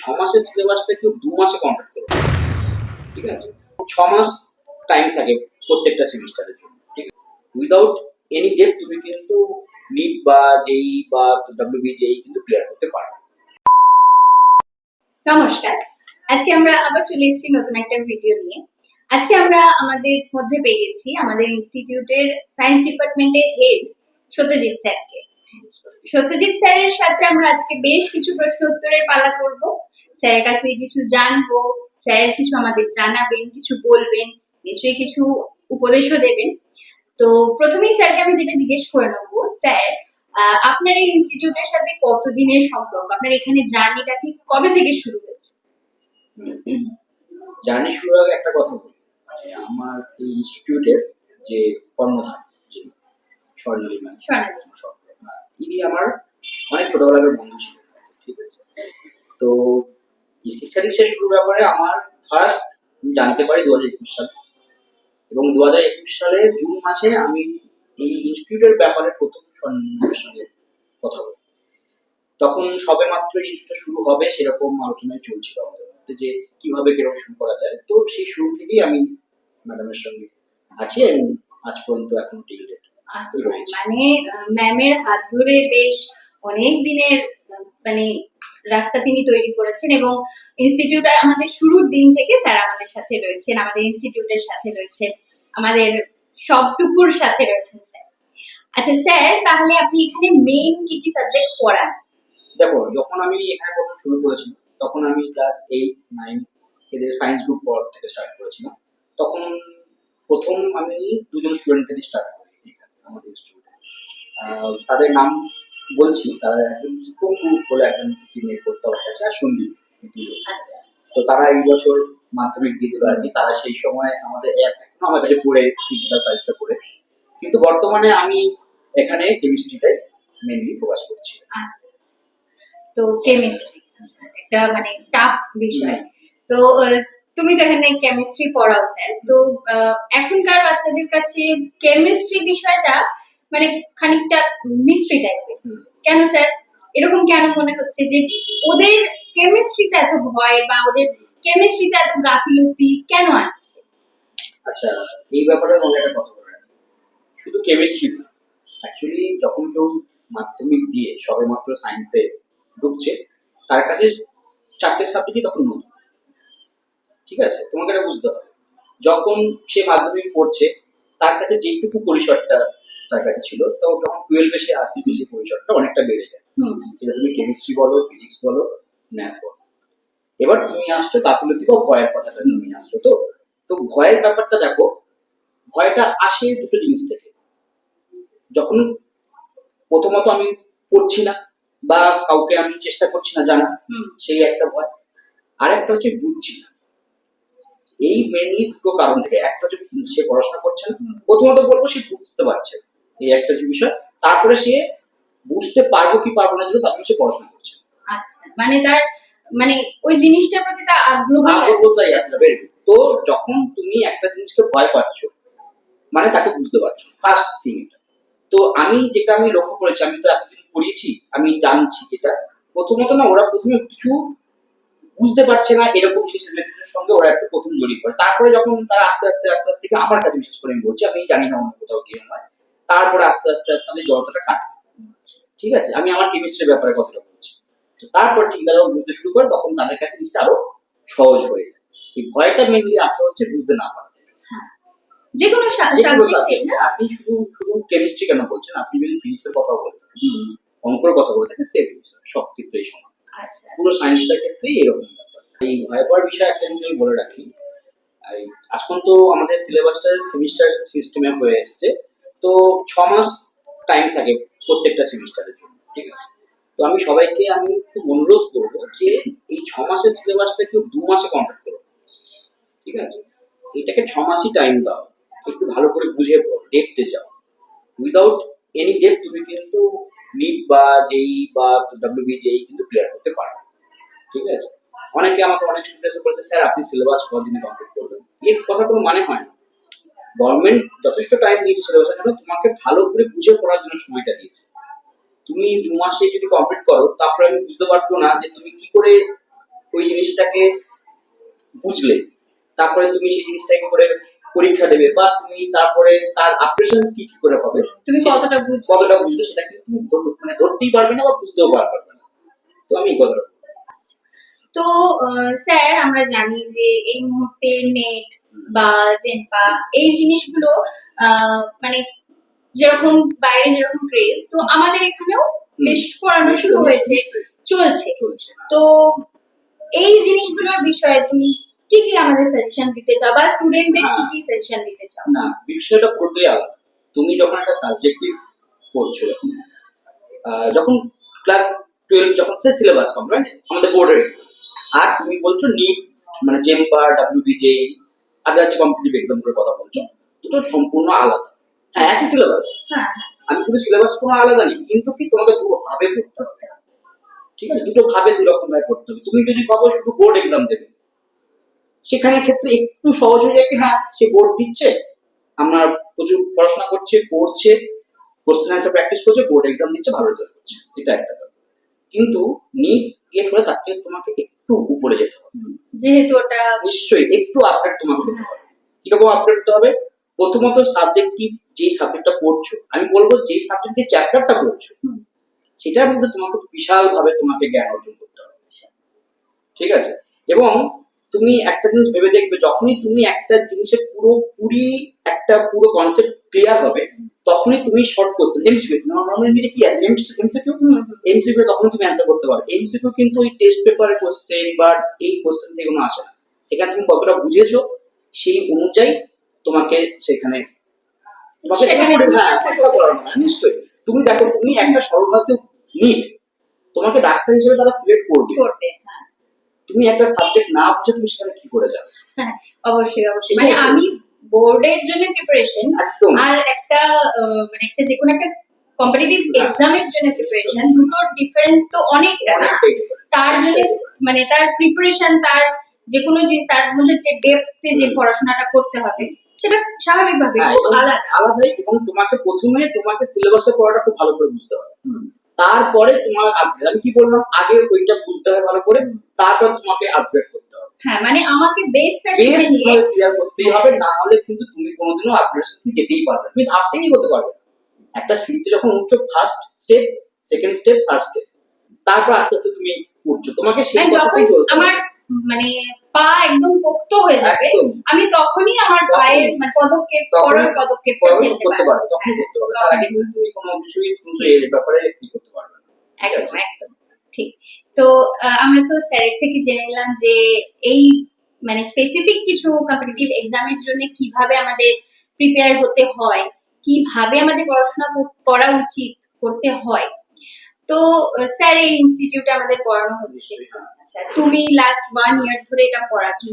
ছ মাসের সিলেবাসটা কেউ দু মাসে কমপ্লিট করবে। ঠিক আছে? ছ মাস টাইম থাকে প্রত্যেকটা সেমিস্টারের জন্য। ঠিক আছে? উইদাউট এনি ডেট তুমি কিন্তু নিট বা জেই বা ডাব্লিউবি জেই কিন্তু ক্লিয়ার করতে পারবে নমস্কার। আজকে আমরা আবার চলে এসেছি নতুন একটা ভিডিও নিয়ে। আজকে আমরা আমাদের মধ্যে পেয়ে গেছি আমাদের ইনস্টিটিউটের সায়েন্স ডিপার্টমেন্টের হেড সত্যজিৎ স্যারকে। সত্যজিৎ স্যারের সাথে আমরা আজকে বেশ কিছু প্রশ্ন উত্তরের পালা করব। স্যারের কাছ থেকে কিছু জানব স্যার কিছু আমাদের জানাবেন কিছু বলবেন নিশ্চয়ই কিছু উপদেশও দেবেন। তো প্রথমেই স্যারকে আমি যেটা জিজ্ঞেস করে নেব স্যার আপনার এই ইনস্টিটিউটের সাথে কতদিনের সম্পর্ক? আপনার এখানে জার্নিটা ঠিক কবে থেকে শুরু হয়েছে? জার্নি শুরু আগে একটা কথা বলি। মানে আমার এই ইনস্টিটিউটের যে কর্মধার স্বর্ণলিমা স্বর্ণালী। ইনি আমার অনেক ছোটবেলার বন্ধু ছিল ঠিক আছে? তো শিক্ষা দীক্ষা শুরুর ব্যাপারে আমার ফার্স্ট জানতে পারি দু হাজার একুশ সালে। এবং দু হাজার একুশ সালে জুন মাসে আমি এই ইনস্টিটিউটের ব্যাপারে প্রথম সঙ্গে কথা বলি। তখন সবে মাত্র ইনস্টিটিউট শুরু হবে সেরকম আলোচনায় চলছিল আমাদের মধ্যে যে কীভাবে কীরকম শুরু করা যায়। তো সেই শুরু থেকেই আমি ম্যাডামের সঙ্গে আছি এবং আজ পর্যন্ত এখন টিল ডেট আচ্ছা। মানে ম্যামের হাত ধরে বেশ অনেক দিনের মানে রাস্তা তিনি তৈরি করেছেন এবং ইনস্টিটিউট আমাদের শুরুর দিন থেকে স্যার আমাদের সাথে রয়েছেন, আমাদের ইনস্টিটিউটের সাথে রয়েছেন, আমাদের সবটুকুর সাথে রয়েছেন স্যার। আচ্ছা স্যার, তাহলে আপনি এখানে মেইন কি কি সাবজেক্ট পড়ান? দেখো, যখন আমি এখানে প্রথম শুরু করেছিলাম, তখন আমি ক্লাস এইট নাইন এদের সায়েন্স গ্রুপ পড়া থেকে স্টার্ট করেছিলাম। তখন প্রথম আমি দুজন স্টুডেন্টকে দিয়ে স্টার্ট করি আমাদের স্টুডেন্ট তাদের নাম বলছি তারা একজন শুভঙ্কু বলে একজন টিমের করতে আছে আর সন্দীপ আচ্ছা তো তারা এই বছর মাধ্যমিক দিতে কি তারা সেই সময় আমাদের আমার কাছে পড়ে ফিজিক্যাল সায়েন্সটা পড়ে। কিন্তু বর্তমানে আমি এখানে কেমিস্ট্রিটাই মেনলি ফোকাস করছি। আচ্ছা আচ্ছা। তো কেমিস্ট্রি একটা মানে টাফ বিষয়। তো তুমি তো এখানে কেমিস্ট্রি পড়াও স্যার তো এখনকার বাচ্চাদের কাছে কেমিস্ট্রি বিষয়টা মানে খানিকটা মিস্ট্রি টাইপের কেন স্যার এরকম কেন মনে হচ্ছে যে ওদের কেমিস্ট্রিতে এত ভয় বা ওদের কেমিস্ট্রিতে এত গাফিলতি কেন আসছে? আচ্ছা এই ব্যাপারে মনে একটা কথা বলে শুধু কেমিস্ট্রি অ্যাকচুয়ালি যখন কেউ মাধ্যমিক দিয়ে সবে মাত্র সায়েন্সে ঢুকছে তার কাছে চারটে সাবজেক্টই তখন নতুন। ঠিক আছে? তোমাকে এটা বুঝতে হবে। যখন সে মাধ্যমিক পড়ছে তার কাছে যেটুকু পরিসরটা তার ছিল তো যখন টুয়েলভে সে আসছে সেই পরিসরটা অনেকটা বেড়ে যায়। সেটা তুমি কেমিস্ট্রি বলো ফিজিক্স বলো ম্যাথ বলো। এবার তুমি আসছো গাফিলতি বা ভয়ের কথাটা তুমি আসছো। তো তো ভয়ের ব্যাপারটা দেখো ভয়টা আসে দুটো জিনিস থেকে। যখন প্রথমত আমি পড়ছি না বা কাউকে আমি চেষ্টা করছি না জানা সেই একটা ভয়। আর একটা হচ্ছে বুঝছি না। এই মেনলি দুটো কারণ থেকে। একটা হচ্ছে সে পড়াশোনা করছে না। প্রথমত বলব সে বুঝতে পারছে না। এই একটা যে বিষয় তারপরে সে বুঝতে পারব কি পারব না যেটা তার সে পড়াশোনা করছে। আচ্ছা মানে তার মানে ওই জিনিসটার প্রতি তার আগ্রহ আগ্রহটাই আছে ভেরি গুড তো যখন তুমি একটা জিনিসকে ভয় পাচ্ছ মানে তাকে বুঝতে পারছ ফার্স্ট থিং এটা। তো আমি যেটা আমি লক্ষ্য করেছি আমি তো এতদিন পড়িয়েছি আমি জানছি যেটা। প্রথমত না ওরা প্রথমে কিছু বুঝতে পারছে না এরকম জিনিস রিলেটেড সঙ্গে ওরা একটু প্রথম জড়িয়ে পড়ে। তারপরে যখন তারা আস্তে আস্তে আস্তে আস্তে আমার কাছে বিশেষ করে আমি বলছি আমি জানি না অন্য কোথাও কি হয় তারপরে আস্তে আস্তে আস্তে তাদের জড়তাটা কাটে। ঠিক আছে? আমি আমার কেমিস্ট্রির ব্যাপারে কথাটা বলছি। তো তারপর ঠিক তারা বুঝতে শুরু করে তখন তাদের কাছে জিনিসটা আরও সহজ হয়ে যায়। এই ভয়টা মেনলি আসা হচ্ছে বুঝতে না পারা যে কোনো যে কোনো আপনি শুধু শুধু কেমিস্ট্রি কেন বলছেন? আপনি যদি ফিজিক্সের কথা বলে থাকেন হুম। কথা বলে থাকেন সেম সব ক্ষেত্রেই সমান। আচ্ছা পুরো সায়েন্সটার ক্ষেত্রেই এরকম ব্যাপার। এই ভয় পাওয়ার বিষয় একটা জিনিস আমি বলে রাখি। এখন তো আমাদের সিলেবাসটা সেমিস্টার সিস্টেমে হয়ে এসছে। তো ছ মাস টাইম থাকে প্রত্যেকটা সেমিস্টারের জন্য, ঠিক আছে? তো আমি সবাইকে আমি খুব অনুরোধ করব যে এই ছ মাসের সিলেবাসটা কেউ দু মাসে কমপ্লিট করো, ঠিক আছে? এটাকে ছ মাসই টাইম দাও, একটু ভালো করে বুঝে পড়ো দেখতে যাও। উইদাউট এনি ডেট তুমি কিন্তু নিট বা জেই বা ডাব্লিউবি জেই কিন্তু ক্লিয়ার করতে পারো ঠিক আছে? অনেকে আমাকে অনেক স্টুডেন্টস বলেছে স্যার, আপনি সিলেবাস কদিনে কমপ্লিট করবেন? এর কথা কোনো মানে হয় না। গভর্নমেন্ট যথেষ্ট টাইম দিয়েছে সিলেবাসের জন্য তোমাকে ভালো করে বুঝে পড়ার জন্য সময়টা দিয়েছে। তুমি দু মাসে যদি কমপ্লিট করো তারপরে আমি বুঝতে পারব না যে তুমি কি করে ওই জিনিসটাকে বুঝলে। তারপরে তুমি সেই জিনিসটাকে করে পরীক্ষা দেবে বা তুমি তারপরে তার আপ্রেশন কি কি করে হবে। তুমি কতটা বুঝছ কতটা বুঝলে সেটা কিন্তু তুমি মানে ধরতেই পারবে না বা বুঝতেও পারবে না। তো আমি কথাটা তো স্যার আমরা জানি যে এই মুহূর্তে নেট বা জেনপা এই জিনিসগুলো মানে যেরকম বাইরে যেরকম ক্রেজ তো আমাদের এখানেও বেশ পড়ানো শুরু হয়েছে চলছে। তো এই জিনিসগুলোর বিষয়ে তুমি কি কি আমাদের সাজেশন দিতে চাও? বা স্টুডেন্টদের কি কি সাজেশন দিতে চাও? না বিষয়টা পুরোটাই আলাদা। তুমি যখন একটা সাবজেক্টিভ পড়ছো যখন যখন ক্লাস টুয়েলভ যখন সে সিলেবাস কমপ্লিট আমাদের বোর্ডের আর তুমি বলছো নিট মানে জেম্পার ডাব্লিউবিজে কম্পিটিটিভ এক্সাম কথা বলছো দুটো সম্পূর্ণ আলাদা। হ্যাঁ একই সিলেবাস হ্যাঁ। আমি সিলেবাস কোনো আলাদা নেই কিন্তু কি তোমাকে দু ভাবে পড়তে হবে? ঠিক আছে দুটো ভাবে দু রকম ভাবে পড়তে হবে। তুমি যদি ভাবো শুধু বোর্ড এক্সাম দেবে সেখানে ক্ষেত্রে একটু সহজ হয়ে যায় কি হ্যাঁ সে বোর্ড দিচ্ছে আমরা প্রচুর পড়াশোনা করছে পড়ছে কোশ্চেন অ্যান্সার প্র্যাকটিস করছে বোর্ড এক্সাম দিচ্ছে ভালো রেজাল্ট করছে। এটা একটা ব্যাপার। কিন্তু নিট গেট হলে তার থেকে তোমাকে একটু উপরে যেতে হবে। যেহেতু ওটা নিশ্চয়ই একটু আপডেট তোমাকে হতে হবে। কীরকম আপডেট হতে হবে? প্রথমত সাবজেক্টিভ যে সাবজেক্টটা পড়ছো আমি বলব যে সাবজেক্ট যে চ্যাপ্টারটা পড়ছো। সেটার মধ্যে তোমাকে বিশাল ভাবে তোমাকে জ্ঞান অর্জন করতে হবে। ঠিক আছে? এবং তুমি একটা জিনিস ভেবে দেখবে যখনই তুমি একটা জিনিসের পুরোপুরি একটা পুরো কনসেপ্ট ক্লিয়ার হবে তখনই তুমি শর্ট কোশ্চেন এমসিকিউ নর্মালি কি আছে? এমসিকিউ এমসিকিউ তখন তুমি অ্যান্সার করতে পারবে। এমসিকিউ কিন্তু ওই টেস্ট পেপারের কোশ্চেন বা এই কোশ্চেন থেকে কোনো আসে না। সেখানে তুমি কতটা বুঝেছ সেই অনুযায়ী তোমাকে সেখানে হ্যাঁ হয়, নিশ্চয়ই। তুমি দেখো তুমি একটা সর্বভারতীয় নিট তোমাকে ডাক্তার হিসেবে তারা সিলেক্ট করবে। তুমি একটা সাবজেক্ট না বুঝে তুমি সেখানে কি করে যাবে? হ্যাঁ অবশ্যই অবশ্যই। মানে আমি বোর্ডের জন্য প্রিপারেশন আর একটা মানে একটা যে কোনো একটা কম্পিটিটিভ হ্যাঁ। এক্সামের জন্য প্রিপারেশন দুটোর ডিফারেন্স তো অনেকটা না। তার জন্য মানে তার প্রিপারেশন তার যে কোনো যে তার মধ্যে যে ডেপথে যে পড়াশোনাটা করতে হবে সেটা স্বাভাবিকভাবে আলাদা। আলাদা এবং তোমাকে প্রথমে তোমাকে সিলেবাসে পড়াটা খুব ভালো করে বুঝতে হবে। তারপরে তোমার আপডেট আমি কি বললাম? আগে ওইটা বুঝতে হবে ভালো করে তারপর তোমাকে আপডেট করতে হবে। হ্যাঁ মানে আমাকে শিখে নিয়ে ক্লিয়ার করতেই হবে না হলে কিন্তু তুমি কোনোদিনও আপডেট যেতেই পারবে তুমি ধাপতেই করতে পারবে একটা সিটে যখন উঠছো first step second step third step তারপর আস্তে আস্তে তুমি উঠছো। তোমাকে সেই হবে। আমার মানে পা একদম পোক্ত হয়ে যাবে আমি তখনই আমার পায়ের মানে পদক্ষেপ পরের পদক্ষেপ করতে পারব। তখন করতে পারবে। তার আগে কিন্তু তুমি কোনো কিছুই কিন্তু এর ব্যাপারে কি করতে পারবে একদম একদম ঠিক। তো আমরা তো স্যারের থেকে জেনে নিলাম যে এই মানে স্পেসিফিক কিছু কম্পিটিটিভ এক্সামের জন্য কীভাবে আমাদের প্রিপেয়ার হতে হয় কীভাবে আমাদের পড়াশোনা করা উচিত করতে হয়। তো স্যার এই ইনস্টিটিউটে আমাদের পড়ানো হচ্ছে। আচ্ছা তুমি লাস্ট ওয়ান ইয়ার ধরে এটা পড়াচ্ছ।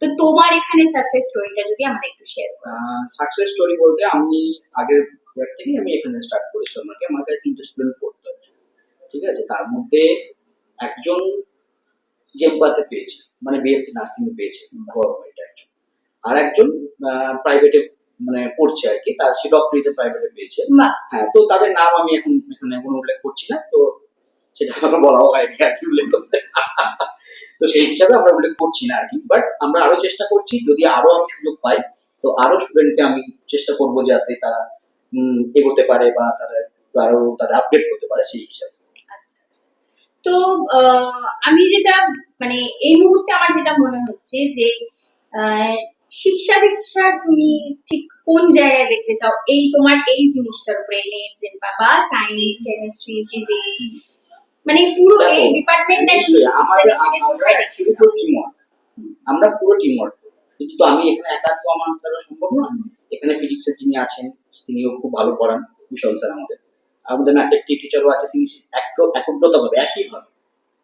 তো তোমার এখানে সাকসেস স্টোরিটা যদি আমাদের একটু শেয়ার করো। সাকসেস স্টোরি বলতে আমি আগের ইয়ার থেকেই আমি এখানে স্টার্ট করেছিলাম আর কি আমার কাছে তিনটে স্টুডেন্ট পড়তো ঠিক আছে? তার মধ্যে একজন জেম্পাতে পেয়েছে। মানে বিএসসি নার্সিং এ পেয়েছে গভর্নমেন্ট একজন। আর একজন প্রাইভেটে মানে পড়ছে আর কি। তার সে ডক্টরিতে প্রাইভেটে পেয়েছে। বাহ হ্যাঁ তো তাদের নাম আমি এখন এখানে কোনো উল্লেখ করছি না তো সেটা আমার বলাও হয়নি আর কি উল্লেখ করতে। তো সেই হিসাবে আমরা উল্লেখ করছি না আর কি। বাট আমরা আরও চেষ্টা করছি যদি আরও আমি সুযোগ পাই তো আরও স্টুডেন্টকে আমি চেষ্টা করব যাতে তারা এগোতে পারে বা তারা আরও তারা আপডেট করতে পারে সেই হিসাবে। আচ্ছা আচ্ছা। তো আহ, আমি যেটা মানে এই মুহূর্তে আমার যেটা মনে হচ্ছে যে শিক্ষা দীক্ষার তুমি ঠিক কোন জায়গায় দেখতে চাও? এই তোমার এই জিনিসটার উপরে নেট বা সায়েন্স কেমিস্ট্রি ফিজিক্স মানে পুরো এই দেখো, ডিপার্টমেন্টটা আমরা পুরো টিম ওয়ার্ক আমরা পুরো টিম ওয়ার্ক শুধু তো আমি এখানে একা তো আমার দ্বারা সম্ভব নয়। এখানে ফিজিক্সের যিনি আছেন তিনিও খুব ভালো পড়ান কুশল স্যার আমাদের। আমাদের ম্যাথের টিচারও আছে তিনি একগ্রতা ভাবে একই ভাবে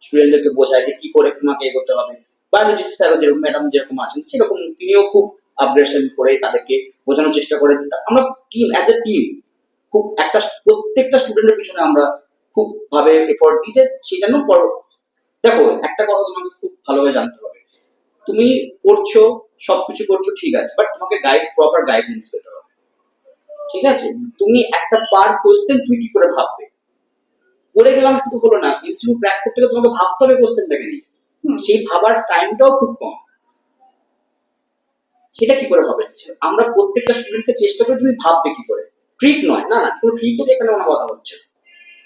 স্টুডেন্টদেরকে বোঝায় যে কি করে তোমাকে এগোতে হবে। বায়োলজি যেরকম ম্যাডাম যেরকম আছেন, সেরকম তিনিও খুব আপগ্রেশন করে তাদেরকে বোঝানোর চেষ্টা করে আমরা টিম অ্যাজ এ টিম খুব একটা প্রত্যেকটা স্টুডেন্টের পিছনে আমরা খুব ভাবে এফোর্ট দিই যে দেখো, একটা কথা তোমাকে খুব ভালোভাবে জানতে হবে। তুমি পড়ছো, সবকিছু করছ, ঠিক আছে বাট তোমাকে গাইড প্রপার গাইডেন্স পেতে হবে। ঠিক আছে? তুমি একটা পার কোশ্চেন তুমি কি করে ভাববে? পড়ে গেলাম শুধু হলো না। কিন্তু ক্র্যাক করতে গেলে তোমাকে ভাবতে হবে কোশ্চেনটাকে নিয়ে। সেই ভাবার টাইমটাও খুব কম। সেটা কি করে হবে? আমরা প্রত্যেকটা স্টুডেন্টকে চেষ্টা করি তুমি ভাববে কি করে? ট্রিক নয়, না না, কোনো ট্রিকের এখানে কোনো কথা হচ্ছে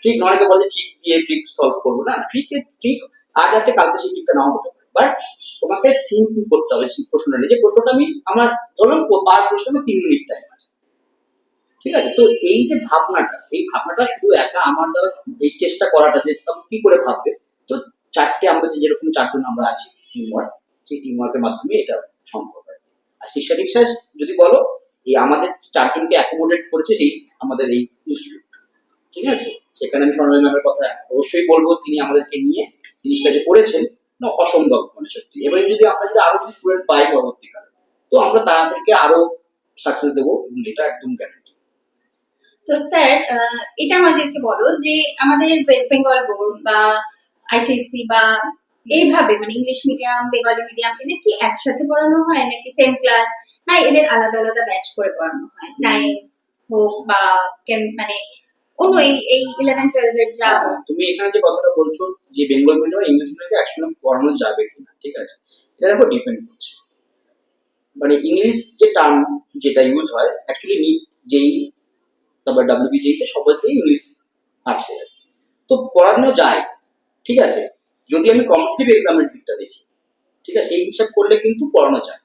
ঠিক নয় বলে ট্রিক দিয়ে ট্রিক সলভ করব। না ট্রিকের ট্রিক আজ আছে, কালকে সেই ট্রিকটা নাও হতে পারে। বাট তোমাকে থিঙ্কিং করতে হবে, সেই প্রশ্নটা নিয়ে। যে প্রশ্নটা আমি, আমার ধরুন পার প্রশ্ন আমার তিন মিনিট টাইম আছে। ঠিক আছে? তো এই যে ভাবনাটা, এই ভাবনাটা শুধু একা আমার দ্বারা এই চেষ্টা করাটা যে, তখন কি করে ভাববে? যে যেরকম চারজন আমরা আছি টিম ওয়ার্ক সেই টিম ওয়ার্কের মাধ্যমে এটা সম্ভব হয়। আর শিক্ষা দীক্ষায় যদি বলো, এই আমাদের চারজনকে অ্যাকোমোডেট করেছে এই আমাদের এই ইনস্টিটিউট ঠিক আছে? সেখানে আমি স্বর্ণময়ী ম্যামের কথা অবশ্যই বলব, তিনি আমাদেরকে নিয়ে জিনিসটা যে করেছেন, না অসম্ভব মানে সত্যি। এবারে যদি আমরা যদি আরও যদি স্টুডেন্ট পাই পরবর্তীকালে, তো আমরা তাদেরকে আরও সাকসেস দেবো এবং এটা একদম গ্যারান্টি তো স্যার এটা আমাদেরকে বলো যে আমাদের ওয়েস্ট বেঙ্গল বোর্ড বা আইসিএসসি বা এইভাবে মানে ইংলিশ মিডিয়াম বেঙ্গলি মিডিয়াম এদের কি একসাথে পড়ানো হয় নাকি সেম ক্লাস না, এদের আলাদা আলাদা ব্যাচ করে পড়ানো হয়। সায়েন্স হোক বা মানে অন্য এই এই ইলেভেন টুয়েলভের যা তুমি এখানে যে কথাটা বলছো যে বেঙ্গল মিডিয়াম ইংলিশ মিডিয়ামকে একসঙ্গে পড়ানো যাবে কিনা, ঠিক আছে? এটার উপর ডিপেন্ড করছে। মানে ইংলিশ যে টার্ম যেটা ইউজ হয় অ্যাকচুয়ালি নিট যেই তারপর ডাব্লিউবিজেই তে সবাইতেই ইংলিশ আছে। তো পড়ানো যায়। ঠিক আছে? যদি আমি কম্পিটিটিভ এক্সামের দিকটা দেখি ঠিক আছে? এই হিসাব করলে কিন্তু পড়ানো যায়।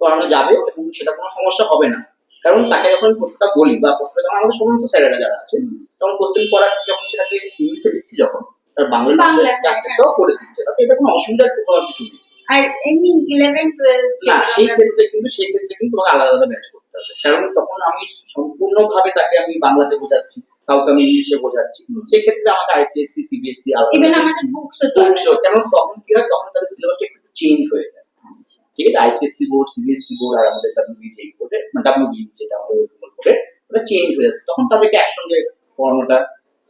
পড়ানো যাবে এবং সেটা কোনো সমস্যা হবে না। কারণ তাকে যখন প্রশ্নটা বলি বা প্রশ্নটা যখন আমাদের সমস্ত স্যারেরা যারা আছে তখন কোশ্চেন করাচ্ছি যখন সেটাকে ইংলিশে দিচ্ছি যখন তার বাংলা বাংলা, ট্রান্সলেটটাও করে দিচ্ছে। তাতে এটা কোনো অসুবিধা হওয়ার কিছু নেই। আর এমনি ইলেভেন টুয়েলভ না সেই ক্ষেত্রে কিন্তু সেই ক্ষেত্রে কিন্তু তোমাকে আলাদা আলাদা ব্যাচ করতে কারণ তখন আমি সম্পূর্ণভাবে তাকে আমি বাংলাতে বোঝাচ্ছি কাউকে আমি ইংলিশে বোঝাচ্ছি। সেই ক্ষেত্রে আমাকে আইসিএসসি সিবিএসসি বলছো তখন কি হয় তখন তাদের সিলেবাসটা একটু চেঞ্জ হয়ে যায়। ঠিক আছে? আইসিএসসি বোর্ড সিবিএসসি বোর্ড আর আমাদের ডাব্লিউবিজে বোর্ডে মানে ডাব্লিউবি যেটা আমাদের ওয়েস্ট বেঙ্গল বোর্ডে ওটা চেঞ্জ হয়ে যাচ্ছে তখন তাদেরকে একসঙ্গে পড়ানোটা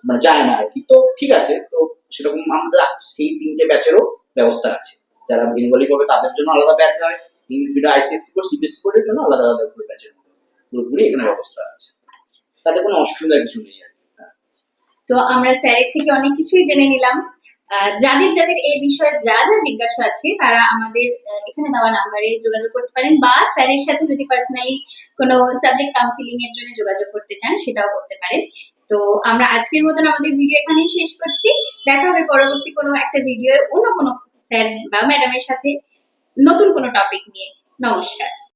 মানে যায় না আর কি। তো ঠিক আছে তো সেরকম আমাদের সেই তিনটে ব্যাচেরও ব্যবস্থা আছে। যারা বেঙ্গলি করবে তাদের জন্য আলাদা ব্যাচ হয় English medium ICSC board CBSC বোর্ডের জন্য আলাদা আলাদা করে ব্যাচের পুরোপুরি এখানে ব্যবস্থা আছে। তাতে কোনো অসুবিধা কিছু নেই। তো আমরা স্যারের থেকে অনেক কিছুই জেনে নিলাম। যাদের যাদের এই বিষয়ে যা যা জিজ্ঞাসা আছে, তারা আমাদের এখানে দেওয়া নাম্বারে যোগাযোগ করতে পারেন বা স্যারের সাথে যদি পার্সোনালি কোনো সাবজেক্ট কাউন্সিলিং এর জন্য যোগাযোগ করতে চান, সেটাও করতে পারেন। তো আমরা আজকের মতন আমাদের ভিডিও এখানেই শেষ করছি। দেখা হবে পরবর্তী কোনো একটা ভিডিও অন্য কোনো স্যার বা ম্যাডামের সাথে। নতুন কোনো টপিক নিয়ে নমস্কার।